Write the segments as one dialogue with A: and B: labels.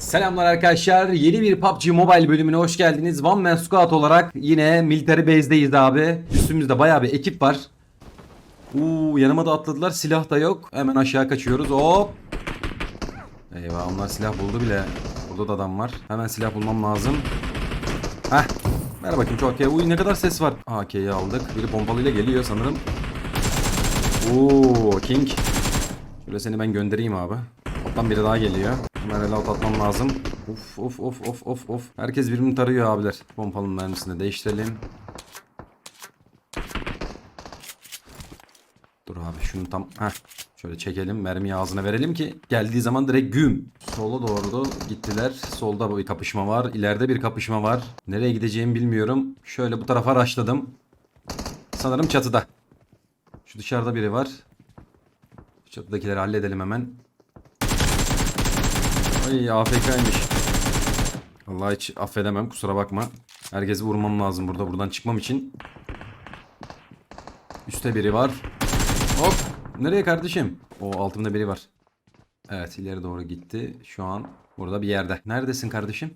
A: Selamlar arkadaşlar. Yeni bir PUBG Mobile bölümüne hoş geldiniz. One Man Squad olarak yine Military Base'deyiz abi. Üstümüzde bayağı bir ekip var. Uuu yanıma da atladılar. Silah da yok. Hemen aşağı kaçıyoruz. Hop. Eyvah onlar silah buldu bile. Burada da adam var. Hemen silah bulmam lazım. Heh. Ver bakayım şu AK'ye. Uy ne kadar ses var. AK'yi aldık. Biri pompalıyla geliyor sanırım. Oo King. Şöyle seni ben göndereyim abi. Alttan biri daha geliyor. Hemen reload atmam lazım. Of of of of of of. Herkes birbirini tarıyor abiler. Pompalının mermisini değiştirelim. Dur abi şunu tam heh. Şöyle çekelim mermiyi ağzına verelim ki geldiği zaman direkt güm. Sola doğru gittiler. Solda bir kapışma var. İleride bir kapışma var. Nereye gideceğimi bilmiyorum. Şöyle bu tarafa raşladım. Sanırım çatıda. Şu dışarıda biri var. Çatıdakileri halledelim hemen. Ay AFK'ymış. Allah hiç affedemem kusura bakma. Herkesi vurmam lazım burada buradan çıkmam için. Üste biri var. Hop. Nereye kardeşim? O altımda biri var. Evet ileri doğru gitti. Şu an burada bir yerde. Neredesin kardeşim?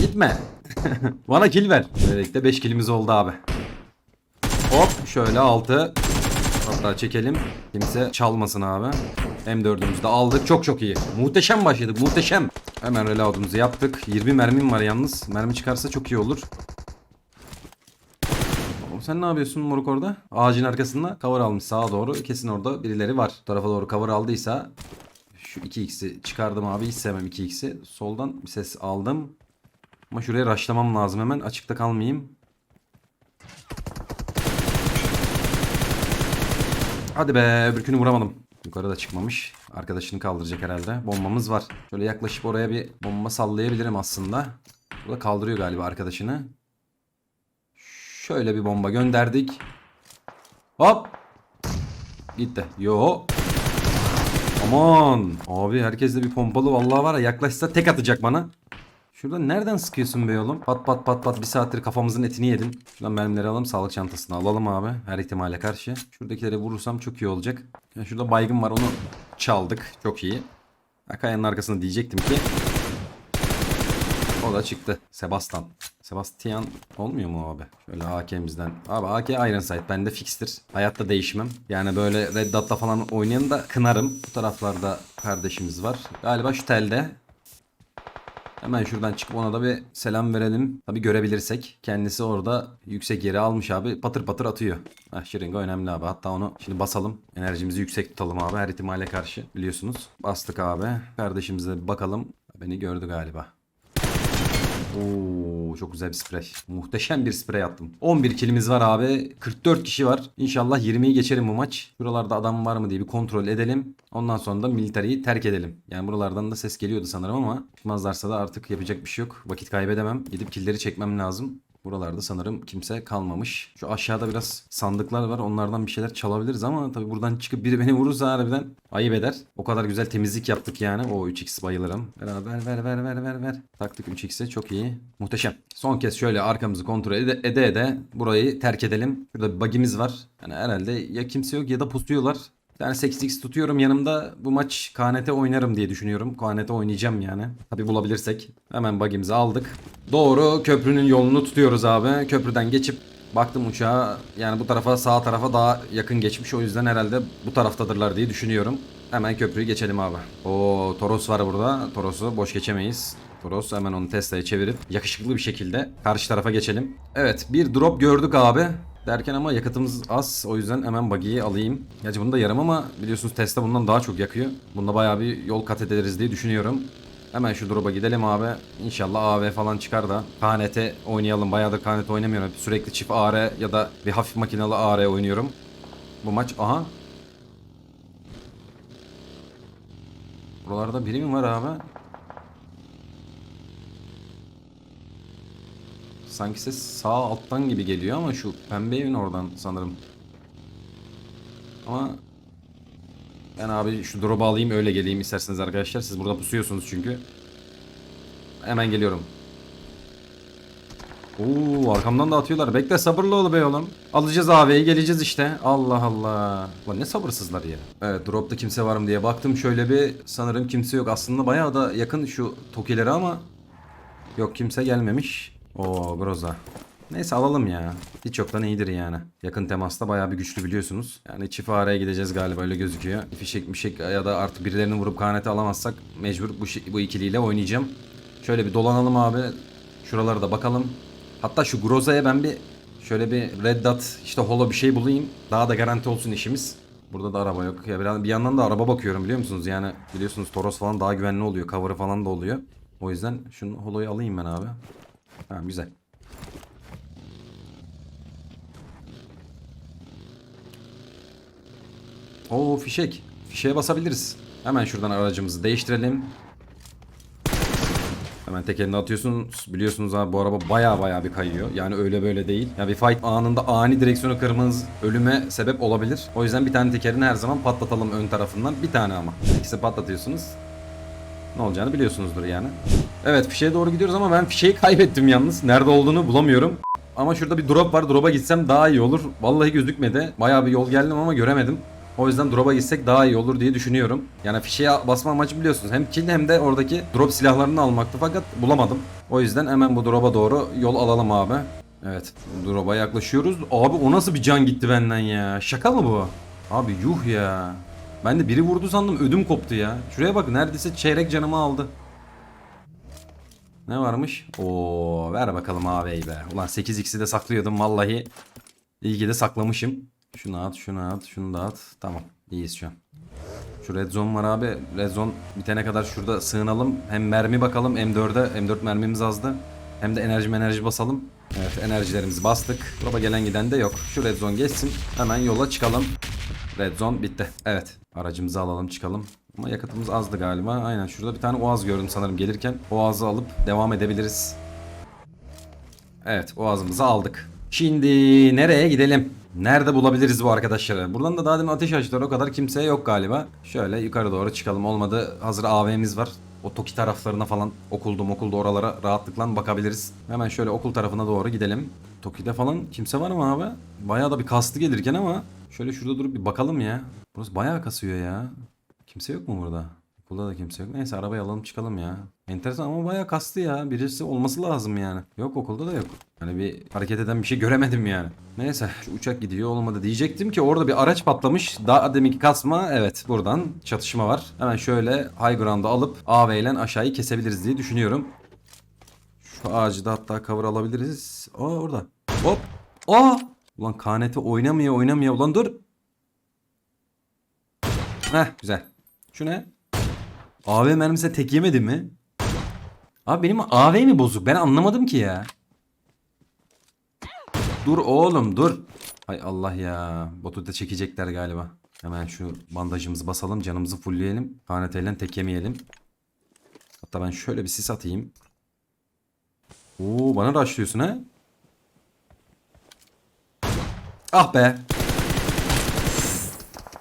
A: Gitme. Bana kill ver. Böylelikle 5 killimiz oldu abi. Hop şöyle altı. Hatta çekelim. Kimse çalmasın abi. M4'ümüzü de aldık. Çok çok iyi. Muhteşem başladık. Muhteşem. Hemen reload'umuzu yaptık. 20 mermim var yalnız. Mermi çıkarsa çok iyi olur. Sen ne yapıyorsun moruk orada? Ağacın arkasında cover almış sağa doğru. Kesin orada birileri var. Bu tarafa doğru cover aldıysa şu 2x'i çıkardım abi. Hiç sevmem 2x'i. Soldan bir ses aldım. Ama şuraya raşlamam lazım hemen. Açıkta kalmayayım. Hadi be öbürkünü vuramadım. Yukarıda çıkmamış. Arkadaşını kaldıracak herhalde. Bombamız var. Şöyle yaklaşıp oraya bir bomba sallayabilirim aslında. Burada kaldırıyor galiba arkadaşını. Şöyle bir bomba gönderdik. Hop. Gitti. Yo. Aman. Abi herkes de bir pompalı vallahi var ya yaklaşsa tek atacak bana. Şurada nereden sıkıyorsun be oğlum? Pat pat pat pat bir saattir kafamızın etini yedin. Şuradan mermileri alalım sağlık çantasını alalım abi. Her ihtimale karşı. Şuradakileri vurursam çok iyi olacak. Ya şurada baygın var onu çaldık. Çok iyi. Akayanın arkasında diyecektim ki. O da çıktı. Sebastan. Sebastian olmuyor mu abi? Şöyle AK'mizden. Abi AK Iron Sight bende fixtir. Hayatta değişmem. Yani böyle Red Dot'la falan oynayanı da kınarım. Bu taraflarda kardeşimiz var. Galiba şu telde. Hemen şuradan çıkıp ona da bir selam verelim. Tabi görebilirsek. Kendisi orada yüksek yere almış abi. Patır patır atıyor. Heh şırınga önemli abi. Hatta onu şimdi basalım. Enerjimizi yüksek tutalım abi her ihtimale karşı. Biliyorsunuz. Bastık abi. Kardeşimize bakalım. Beni gördü galiba. Oo çok güzel bir sprey. Muhteşem bir sprey attım. 11 kilimiz var abi. 44 kişi var. İnşallah 20'yi geçerim bu maç. Buralarda adam var mı diye bir kontrol edelim. Ondan sonra da militariyi terk edelim. Yani buralardan da ses geliyordu sanırım ama çıkmazlarsa da artık yapacak bir şey yok. Vakit kaybedemem. Gidip killeri çekmem lazım. Buralarda sanırım kimse kalmamış. Şu aşağıda biraz sandıklar var. Onlardan bir şeyler çalabiliriz ama tabii buradan çıkıp biri beni vurursa harbiden ayıp eder. O kadar güzel temizlik yaptık yani. O 3x bayılırım. Ver ver ver ver ver ver. Taktık 3x'e çok iyi. Muhteşem. Son kez şöyle arkamızı kontrol ede ede, ede burayı terk edelim. Şurada bir bug'imiz var. Yani herhalde ya kimse yok ya da pusuyorlar. Yani 8x tutuyorum yanımda bu maç KNT oynarım diye düşünüyorum. KNT oynayacağım yani. Tabi bulabilirsek. Hemen bagimizi aldık. Doğru köprünün yolunu tutuyoruz abi. Köprüden geçip baktım uçağa yani bu tarafa sağ tarafa daha yakın geçmiş. O yüzden herhalde bu taraftadırlar diye düşünüyorum. Hemen köprüyü geçelim abi. O Toros var burada. Toros'u boş geçemeyiz. Toros hemen onu Tesla'ya çevirip yakışıklı bir şekilde karşı tarafa geçelim. Evet bir drop gördük abi. Derken ama yakıtımız az. O yüzden hemen buggy'yi alayım. Gerçi bunu da yarım ama biliyorsunuz Tesla bundan daha çok yakıyor. Bunda bayağı bir yol kat ederiz diye düşünüyorum. Hemen şu drop'a gidelim abi. İnşallah AV falan çıkar da KNT oynayalım. Bayağıdır KNT oynamıyorum. Sürekli çift AR ya da bir hafif makinalı AR oynuyorum. Bu maç aha. Buralarda biri mi var abi? Sanki ses sağ alttan gibi geliyor ama şu pembe evin oradan sanırım. Ama ben abi şu drop'u alayım öyle geleyim isterseniz arkadaşlar. Siz burada pusuyorsunuz çünkü. Hemen geliyorum. Oo arkamdan da atıyorlar. Bekle sabırlı ol be oğlum. Alacağız AV'yi geleceğiz işte. Allah Allah. Lan ne sabırsızlar ya. Evet dropta kimse var mı diye baktım şöyle bir sanırım kimse yok. Aslında bayağı da yakın şu tokilere ama yok kimse gelmemiş. Oo Groza. Neyse alalım ya. Hiç yoktan iyidir yani. Yakın temasta bayağı bir güçlü biliyorsunuz. Yani çift araya gideceğiz galiba öyle gözüküyor. Fişek mişek ya da artık birilerini vurup kanete alamazsak mecbur bu, bu ikiliyle oynayacağım. Şöyle bir dolanalım abi. Şuralara da bakalım. Hatta şu Groza'ya ben bir şöyle bir red dot işte holo bir şey bulayım. Daha da garanti olsun işimiz. Burada da araba yok. Ya bir yandan da araba bakıyorum biliyor musunuz? Yani biliyorsunuz Toros falan daha güvenli oluyor. Cover'ı falan da oluyor. O yüzden şunu holoyu alayım ben abi. Tamam güzel. Oo fişek. Fişeğe basabiliriz. Hemen şuradan aracımızı değiştirelim. Hemen tekerini atıyorsunuz. Biliyorsunuz abi bu araba baya baya bir kayıyor. Yani öyle böyle değil. Ya bir fight anında ani direksiyonu kırmanız ölüme sebep olabilir. O yüzden bir tane tekerini her zaman patlatalım ön tarafından. Bir tane ama. İkisi patlatıyorsunuz. Ne olacağını biliyorsunuzdur yani. Evet fişeğe doğru gidiyoruz ama ben fişeği kaybettim yalnız. Nerede olduğunu bulamıyorum. Ama şurada bir drop var. Drop'a gitsem daha iyi olur. Vallahi gözükmedi. Bayağı bir yol geldim ama göremedim. O yüzden drop'a gitsek daha iyi olur diye düşünüyorum. Yani fişeğe basma amacı biliyorsunuz. Hem kill hem de oradaki drop silahlarını almaktı fakat bulamadım. O yüzden hemen bu drop'a doğru yol alalım abi. Evet drop'a yaklaşıyoruz. Abi o nasıl bir can gitti benden ya. Şaka mı bu? Abi yuh ya. Ben de biri vurdu sandım ödüm koptu ya. Şuraya bak neredeyse çeyrek canımı aldı. Ne varmış? Oo ver bakalım abi be. Ulan 8x'i de saklıyordum vallahi. İyi ki de saklamışım. Şunu at, şunu at, şunu da at. Tamam. iyiyiz şu an. Şu red zone var abi. Red zone bitene kadar şurada sığınalım. Hem mermi bakalım. M4'e M4 mermimiz azdı. Hem de enerji enerji basalım. Evet enerjilerimizi bastık. Drop'a gelen giden de yok. Şu red zone geçsin. Hemen yola çıkalım. Red zone bitti. Evet. Aracımızı alalım çıkalım. Ama yakıtımız azdı galiba. Aynen şurada bir tane oğaz gördüm sanırım gelirken. Oğazı alıp devam edebiliriz. Evet oğazımızı aldık. Şimdi nereye gidelim? Nerede bulabiliriz bu arkadaşları? Buradan da daha demin ateş açtılar o kadar kimse yok galiba. Şöyle yukarı doğru çıkalım. Olmadı hazır AVM'miz var. O Toki taraflarına falan okulda okulda oralara rahatlıkla bakabiliriz. Hemen şöyle okul tarafına doğru gidelim. Toki'de falan kimse var mı abi? Bayağı da bir kastı gelirken ama şöyle şurada durup bir bakalım ya. Burası bayağı kasıyor ya. Kimse yok mu burada? Okulda da kimse yok. Neyse arabayı alalım çıkalım ya. Enteresan ama bayağı kastı ya. Birisi olması lazım yani. Yok okulda da yok. Hani bir hareket eden bir şey göremedim yani. Neyse şu uçak gidiyor olmadı diyecektim ki orada bir araç patlamış. Daha deminki kasma evet buradan çatışma var. Hemen şöyle high ground'u alıp AV ile aşağıyı kesebiliriz diye düşünüyorum. Şu ağacı da hatta cover alabiliriz. Aa orada. Hop. Aa. Ulan KNT oynamıyor oynamıyor. Ulan dur. Heh güzel. Şu ne? AV mermisine tek yemedi mi? Abi benim AV mi bozuk? Ben anlamadım ki ya. Dur oğlum dur. Hay Allah ya. Botu da çekecekler galiba. Hemen şu bandajımızı basalım. Canımızı fullleyelim. KNT'yle tek yemeyelim. Hatta ben şöyle bir sis atayım. Oo bana da açlıyorsun ha? Ah be.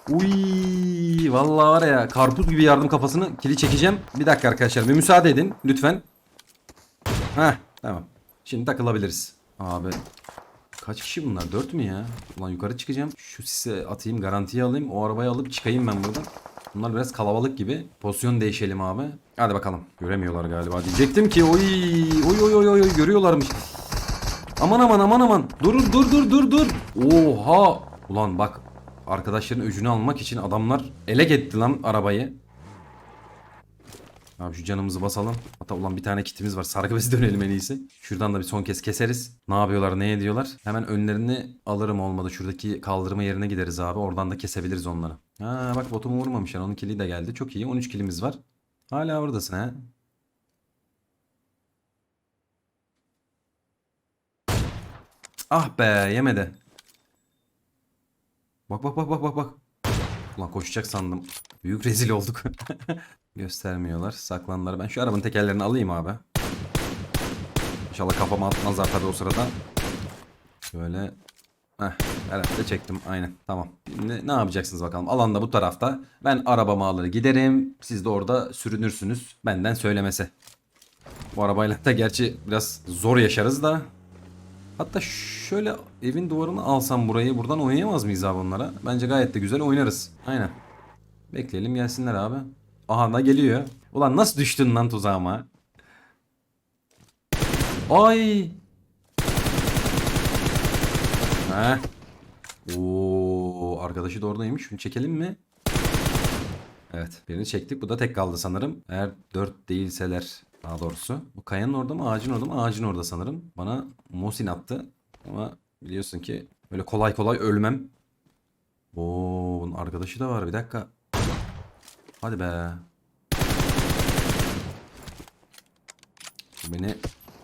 A: Uy, vallahi var ya karpuz gibi yardım kafasını kili çekeceğim. Bir dakika arkadaşlar bir müsaade edin lütfen. Heh tamam. Şimdi takılabiliriz. Abi kaç kişi bunlar? 4 mü ya? Ulan yukarı çıkacağım. Şu sise atayım garantiye alayım. O arabayı alıp çıkayım ben buradan. Bunlar biraz kalabalık gibi. Pozisyon değişelim abi. Hadi bakalım. Göremiyorlar galiba. Diyecektim ki oy oy oy oy oy görüyorlarmış. Aman aman aman aman. Dur dur dur dur dur. Oha. Ulan bak arkadaşların öcünü almak için adamlar elek etti lan arabayı. Abi şu canımızı basalım. Hatta ulan bir tane kitimiz var. Sargı dönelim en iyisi. Şuradan da bir son kez keseriz. Ne yapıyorlar ne ediyorlar. Hemen önlerini alırım olmadı. Şuradaki kaldırma yerine gideriz abi. Oradan da kesebiliriz onları. Ha bak botumu vurmamışlar. Onun kili de geldi. Çok iyi. 13 kilimiz var. Hala oradasın ha. Ah be yemedi. Bak bak bak bak bak bak. Ulan koşacak sandım. Büyük rezil olduk. Göstermiyorlar. Saklandılar. Ben şu arabanın tekerlerini alayım abi. İnşallah kafama atmazlar tabii o sırada. Şöyle. Heh, herhalde çektim. Aynen. Tamam. Şimdi ne yapacaksınız bakalım. Alanda bu tarafta. Ben arabamı alır giderim. Siz de orada sürünürsünüz. Benden söylemesi. Bu arabayla da gerçi biraz zor yaşarız da. Hatta şöyle evin duvarını alsam burayı buradan oynayamaz mıyız abi onlara? Bence gayet de güzel oynarız. Aynen. Bekleyelim gelsinler abi. Aha da geliyor. Ulan nasıl düştün lan tuzağıma? Ay. Heh. Oo, arkadaşı da oradaymış. Şunu çekelim mi? Evet birini çektik. Bu da tek kaldı sanırım. Eğer 4 değilseler daha doğrusu. Bu kayanın orada mı ağacın orada mı? Ağacın orada sanırım. Bana Mosin attı. Ama biliyorsun ki öyle kolay kolay ölmem. Oo, bunun arkadaşı da var. Bir dakika. Hadi be. Beni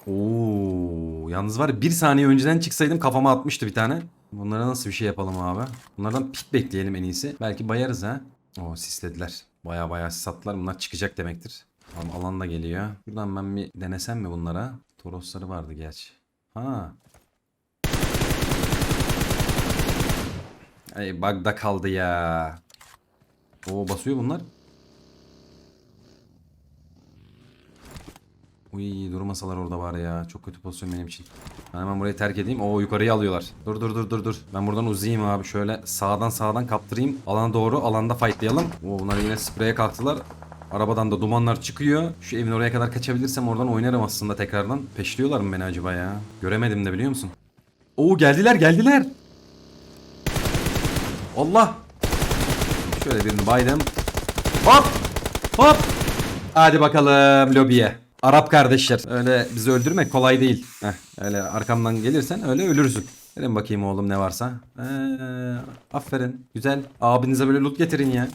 A: Oo, yalnız var ya bir saniye önceden çıksaydım kafama atmıştı bir tane. Bunlara nasıl bir şey yapalım abi? Bunlardan pik bekleyelim en iyisi. Belki bayarız ha. Oo sislediler. Baya baya sis attılar. Bunlar çıkacak demektir. Tamam alan da geliyor. Buradan ben bir denesem mi bunlara? Torosları vardı gerçi. Ha. Ay bug'da kaldı ya. Oo basıyor bunlar. Uy durmasalar orada var ya. Çok kötü pozisyon benim için. Ben hemen burayı terk edeyim. Oo yukarıya alıyorlar. Dur dur dur dur dur. Ben buradan uzayayım abi. Şöyle sağdan sağdan kaptırayım. Alana doğru alanda fightlayalım. Oo bunlar yine spreye kalktılar. Arabadan da dumanlar çıkıyor. Şu evin oraya kadar kaçabilirsem oradan oynarım aslında tekrardan. Peşliyorlar mı beni acaba ya? Göremedim de biliyor musun? Oo geldiler geldiler. Allah. Şöyle birini baydım. Hop. Hop. Hadi bakalım lobiye. Arap kardeşler. Öyle bizi öldürmek kolay değil. Heh, öyle arkamdan gelirsen öyle ölürsün. Verin bakayım oğlum ne varsa. Ee, aferin. Güzel. Abinize böyle loot getirin ya.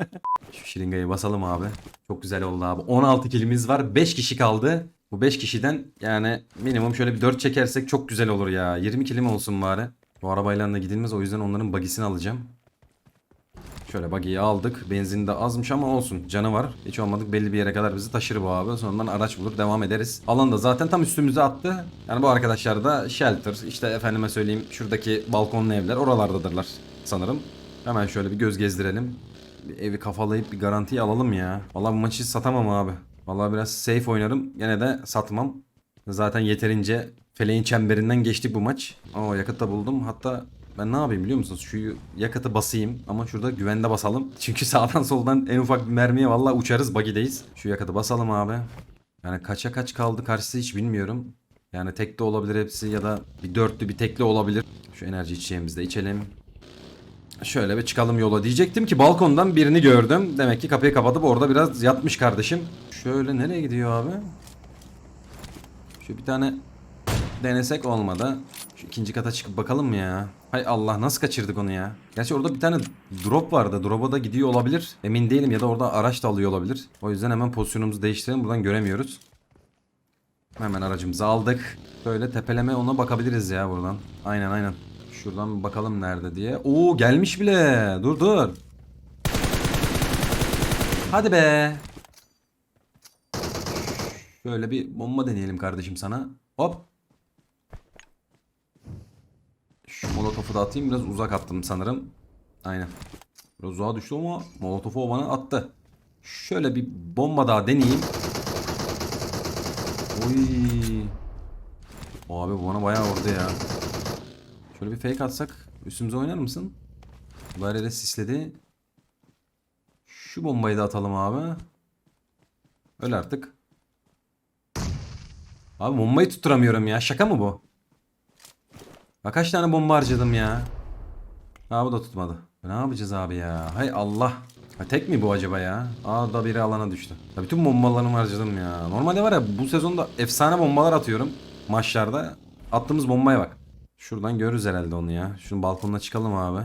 A: Şu şiringayı basalım abi. Çok güzel oldu abi. 16 kilimiz var. 5 kişi kaldı. Bu 5 kişiden yani minimum şöyle bir 4 çekersek çok güzel olur ya. 20 kilim olsun bari. Bu arabayla da gidilmez. O yüzden onların bagisini alacağım. Şöyle buggy'yi aldık. Benzin de azmış ama olsun. Canı var. Hiç olmadık belli bir yere kadar bizi taşır bu abi. Sonradan araç bulur devam ederiz. Alan da zaten tam üstümüze attı. Yani bu arkadaşlar da shelter. işte efendime söyleyeyim şuradaki balkonlu evler oralardadırlar sanırım. Hemen şöyle bir göz gezdirelim. Bir evi kafalayıp bir garantiye alalım ya. Vallahi bu maçı satamam abi. Vallahi biraz safe oynarım. Gene de satmam. Zaten yeterince feleğin çemberinden geçtik bu maç. Oo yakıt da buldum. Hatta ben ne yapayım biliyor musunuz? Şu yakıtı basayım ama şurada güvende basalım. Çünkü sağdan soldan en ufak bir mermiye vallahi uçarız bagideyiz. Şu yakıtı basalım abi. Yani kaça kaç kaldı karşısı hiç bilmiyorum. Yani tek de olabilir hepsi ya da bir dörtlü bir tekli olabilir. Şu enerji içeceğimizi de içelim. Şöyle bir çıkalım yola diyecektim ki balkondan birini gördüm. Demek ki kapıyı kapatıp orada biraz yatmış kardeşim. Şöyle nereye gidiyor abi? Şu bir tane denesek olmadı. Şu ikinci kata çıkıp bakalım mı ya? Hay Allah nasıl kaçırdık onu ya? Gerçi orada bir tane drop vardı. Drop'a da gidiyor olabilir. Emin değilim ya da orada araç da alıyor olabilir. O yüzden hemen pozisyonumuzu değiştirelim. Buradan göremiyoruz. Hemen aracımızı aldık. Böyle tepeleme ona bakabiliriz ya buradan. Aynen aynen. Şuradan bakalım nerede diye. Oo gelmiş bile. Dur dur. Hadi be. Şöyle bir bomba deneyelim kardeşim sana. Hop. Molotofu da atayım. Biraz uzak attım sanırım. Aynen. Biraz uzağa düştü ama molotofu o bana attı. Şöyle bir bomba daha deneyeyim. Oy. Abi bu bana bayağı vurdu ya. Şöyle bir fake atsak üstümüze oynar mısın? Bari de sisledi. Şu bombayı da atalım abi. Öl artık. Abi bombayı tutturamıyorum ya. Şaka mı bu? Bak kaç tane bomba harcadım ya. Ha bu da tutmadı. Ne yapacağız abi ya? Hay Allah. Ha, tek mi bu acaba ya? Aa da biri alana düştü. Ya bütün bombalarımı harcadım ya. Normalde var ya bu sezonda efsane bombalar atıyorum maçlarda. Attığımız bombaya bak. Şuradan görürüz herhalde onu ya. Şunun balkonuna çıkalım abi.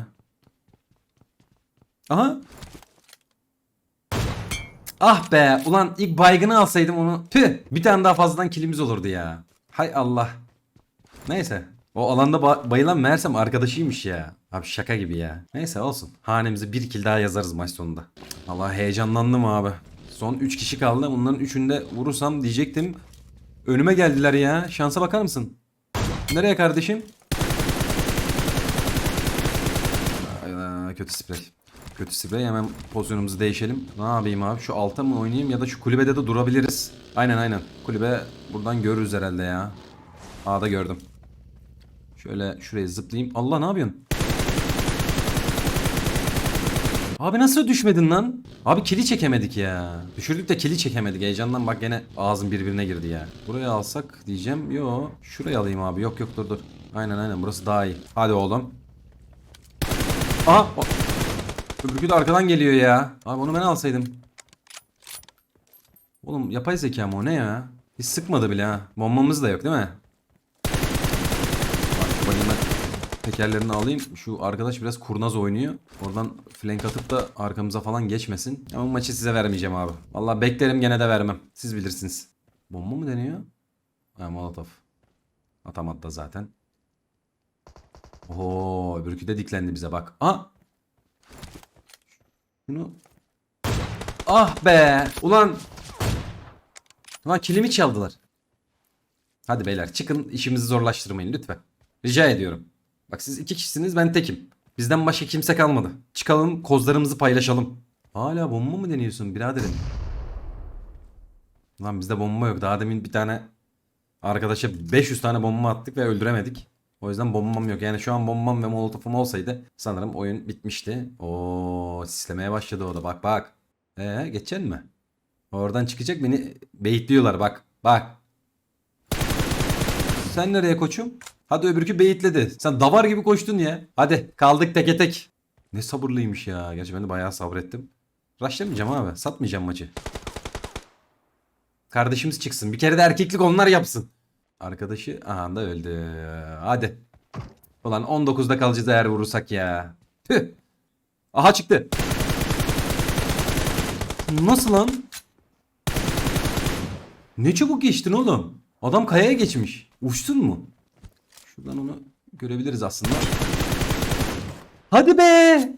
A: Aha. Ah be ulan ilk baygını alsaydım onu. Tüh bir tane daha fazladan kilimiz olurdu ya. Hay Allah. Neyse. O alanda ba- bayılan meğersem arkadaşıymış ya. Abi şaka gibi ya. Neyse olsun. Hanemize bir kill daha yazarız maç sonunda. Allah heyecanlandım abi. Son 3 kişi kaldı. Bunların 3'ünü de vurursam diyecektim. Önüme geldiler ya. Şansa bakar mısın? Nereye kardeşim? Kötü sprey. Kötü sprey. Hemen pozisyonumuzu değişelim. Ne yapayım abi? Şu alta mı oynayayım ya da şu kulübede de durabiliriz. Aynen aynen. Kulübe buradan görürüz herhalde ya. A'da gördüm. Şöyle şuraya zıplayayım. Allah ne yapıyorsun? Abi nasıl düşmedin lan? Abi kili çekemedik ya. Düşürdük de kili çekemedik. Heyecandan bak gene ağzım birbirine girdi ya. Buraya alsak diyeceğim. Yo. Şuraya alayım abi. Yok yok dur dur. Aynen aynen burası daha iyi. Hadi oğlum. Aha. o- Öbürkü de arkadan geliyor ya. Abi onu ben alsaydım. Oğlum yapay zeka mı o ne ya? Hiç sıkmadı bile ha. Bombamız da yok değil mi? Bak bakayım ben tekerlerini alayım. Şu arkadaş biraz kurnaz oynuyor. Oradan flank atıp da arkamıza falan geçmesin. Ama maçı size vermeyeceğim abi. Vallahi beklerim gene de vermem. Siz bilirsiniz. Bomba mı deniyor? Ha molotof. Atamadı da zaten. Oo, öbürkü de diklendi bize bak. Aa! Şunu... Ah be! Ulan! Ulan kilimi çaldılar. Hadi beyler çıkın işimizi zorlaştırmayın lütfen. Rica ediyorum. Bak siz iki kişisiniz ben tekim. Bizden başka kimse kalmadı. Çıkalım kozlarımızı paylaşalım. Hala bomba mı deniyorsun biraderim? Lan bizde bomba yok. Daha demin bir tane arkadaşa 500 tane bomba attık ve öldüremedik. O yüzden bombam yok. Yani şu an bombam ve molotofum olsaydı sanırım oyun bitmişti. Oo sislemeye başladı o da. Bak bak. Ee geçeceksin mi? Oradan çıkacak beni beyitliyorlar bak. Bak. Sen nereye koçum? Hadi öbürkü beyitledi. Sen davar gibi koştun ya. Hadi kaldık teke tek. Ne sabırlıymış ya. Gerçi ben de bayağı sabrettim. Rushlamayacağım abi. Satmayacağım maçı. Kardeşimiz çıksın. Bir kere de erkeklik onlar yapsın. Arkadaşı aha da öldü. Hadi. Ulan 19'da kalacağız eğer vurursak ya. Tüh. Aha çıktı. Nasıl lan? Ne çabuk geçtin oğlum. Adam kayaya geçmiş. Uçtun mu? Şuradan onu görebiliriz aslında. Hadi be!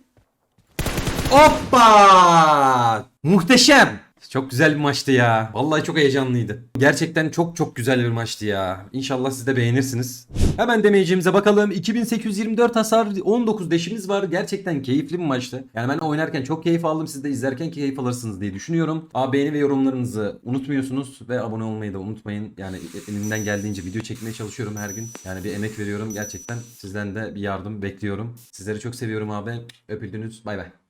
A: Hoppa! Muhteşem! Çok güzel bir maçtı ya. Vallahi çok heyecanlıydı. Gerçekten çok çok güzel bir maçtı ya. İnşallah siz de beğenirsiniz. Hemen demeyeceğimize bakalım. 2824 hasar 19 deşimiz var. Gerçekten keyifli bir maçtı. Yani ben oynarken çok keyif aldım. Siz de izlerken keyif alırsınız diye düşünüyorum. Abi beğeni ve yorumlarınızı unutmuyorsunuz. Ve abone olmayı da unutmayın. Yani elimden geldiğince video çekmeye çalışıyorum her gün. Yani bir emek veriyorum. Gerçekten sizden de bir yardım bekliyorum. Sizleri çok seviyorum abi. Öpüldünüz. Bay bay.